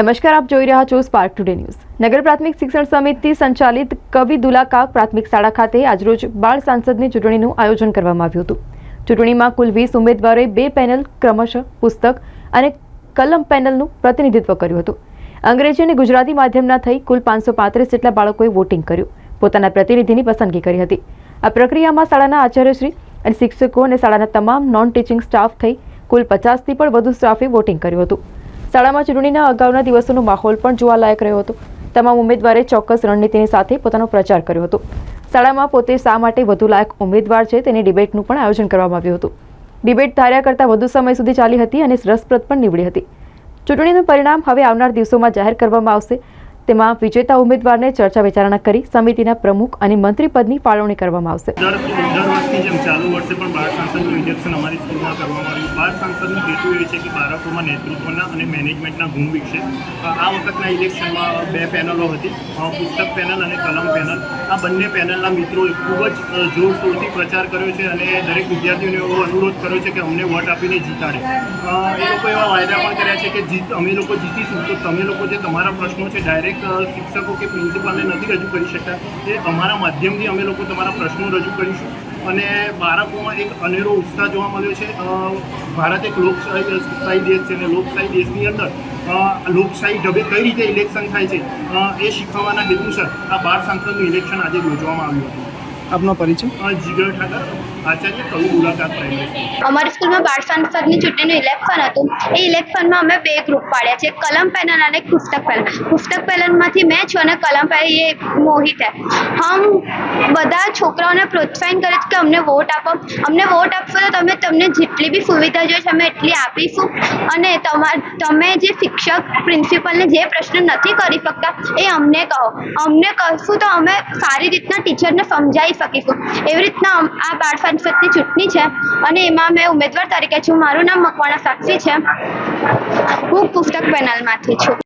નમસ્કાર, આપ જોઈ રહ્યા છો સ્પાર્ક ટુડે ન્યૂઝ નગર પ્રાથમિક શિક્ષણ સમિતિ સંચાલિત કવિ દુલાકાક પ્રાથમિક શાળા ખાતે આજરોજ બાળ સાંસદની ચૂંટણીનું આયોજન કરવામાં આવ્યું હતું. ચૂંટણીમાં કુલ વીસ ઉમેદવારોએ બે પેનલ ક્રમશઃ પુસ્તક અને કલમ પેનલનું પ્રતિનિધિત્વ કર્યું હતું. અંગ્રેજી અને ગુજરાતી માધ્યમના થઈ કુલ પાંચસો પાંત્રીસ જેટલા બાળકોએ વોટિંગ કર્યું. પોતાના પ્રતિનિધિની પસંદગી કરી હતી. આ પ્રક્રિયામાં શાળાના આચાર્યશ્રી અને શિક્ષકો અને શાળાના તમામ નોન ટીચિંગ સ્ટાફ થઈ કુલ પચાસથી પણ વધુ સ્ટાફે વોટિંગ કર્યું હતું. શાળામાં ચૂંટણીના અગાઉના દિવસોનો માહોલ પણ જોવાલાયક રહ્યો હતો. તમામ ઉમેદવારે ચોક્કસ રણનીતિની સાથે પોતાનો પ્રચાર કર્યો હતો. શાળામાં પોતે શા માટે વધુ લાયક ઉમેદવાર છે તેની ડિબેટનું પણ આયોજન કરવામાં આવ્યું હતું. ડિબેટ ધાર્યા કરતાં વધુ સમય સુધી ચાલી હતી અને રસપ્રદ પણ નીવડી હતી. ચૂંટણીનું પરિણામ હવે આવનાર દિવસોમાં જાહેર કરવામાં આવશે. તેમાં વિજેતા ઉમેદવારને ચર્ચા વિચારણા કરી સમિતિના પ્રમુખ અને મંત્રી પદની ફાળવણી કરવામાં આવશે. દર વર્ષની જેમ ચાલુ વર્ષે પણ બાળ ઇલેક્શન અમારી સ્કૂલમાં કરવામાં આવ્યું. બાળ સાંસદનો હેતુ એ છે કે બાળકોમાં નેતૃત્વના અને મેનેજમેન્ટના ગુણ વિકસે. આ વખતના ઇલેક્શનમાં બે પેનલો હતી. પુસ્તક પેનલ અને કલમ પેનલ. આ બંને પેનલના મિત્રોએ ખૂબ જ જોરશોરથી પ્રચાર કર્યો છે અને દરેક વિદ્યાર્થીઓને એવો અનુરોધ કર્યો છે કે અમને વોટ આપીને જીતાડે. એ લોકો એવા વાયદા પણ કર્યા છે કે જીત, અમે લોકો જીતીશું. તો તમે લોકો જે તમારા પ્રશ્નો છે ડાયરેક્ટ શિક્ષકો કે પ્રિન્સિપાલને નથી રજૂ કરી શકતા એ અમારા માધ્યમથી અમે લોકો તમારા પ્રશ્નો રજૂ કરીશું. અને બાળકોમાં એક અનેરો ઉત્સાહ જોવા મળ્યો છે. ભારત એક લોકશાહી શાહી દેશ છે અને લોકશાહી દેશની અંદર લોકશાહી ઢબે કઈ રીતે ઇલેક્શન થાય છે એ શીખવવાના હેતુસર આ બાળ સાંસદનું ઇલેક્શન આજે યોજવામાં આવ્યું હતું. આપનો પરિચય? જીગર ઠાકર અમારી સ્કૂલમાં બાળ સંસદની ચૂંટણીનું ઇલેક્શન હતું. એ ઇલેક્શનમાં અમે બે ગ્રુપ પાડ્યા છે કલમ પેનલ અને એક પુસ્તક પેનલ. પુસ્તક પેનલમાંથી મેં છું અને કલમ પેનલ એ મોહિત હે હમ બધા છોકરાઓને પ્રોત્સાહન કરે છે કે અમને વોટ આપો. અમને વોટ આપશો તો તમે તમને જેટલી બી સુવિધા જોઈએ છે અમે એટલી આપીશું. અને તમાર તમે જે શિક્ષક પ્રિન્સિપલને જે પ્રશ્ન નથી કરી શકતા એ અમને કહો. અમને કહશું તો અમે સારી રીતના ટીચરને સમજાવી શકીશું. એવી રીતના આ બાળ સાંસદની ચૂંટણી છે અને એમાં મેં ઉમેદવાર તરીકે છું. મારું નામ મકવાણા સાક્ષી છે. હું પુસ્તક પેનલમાંથી છું.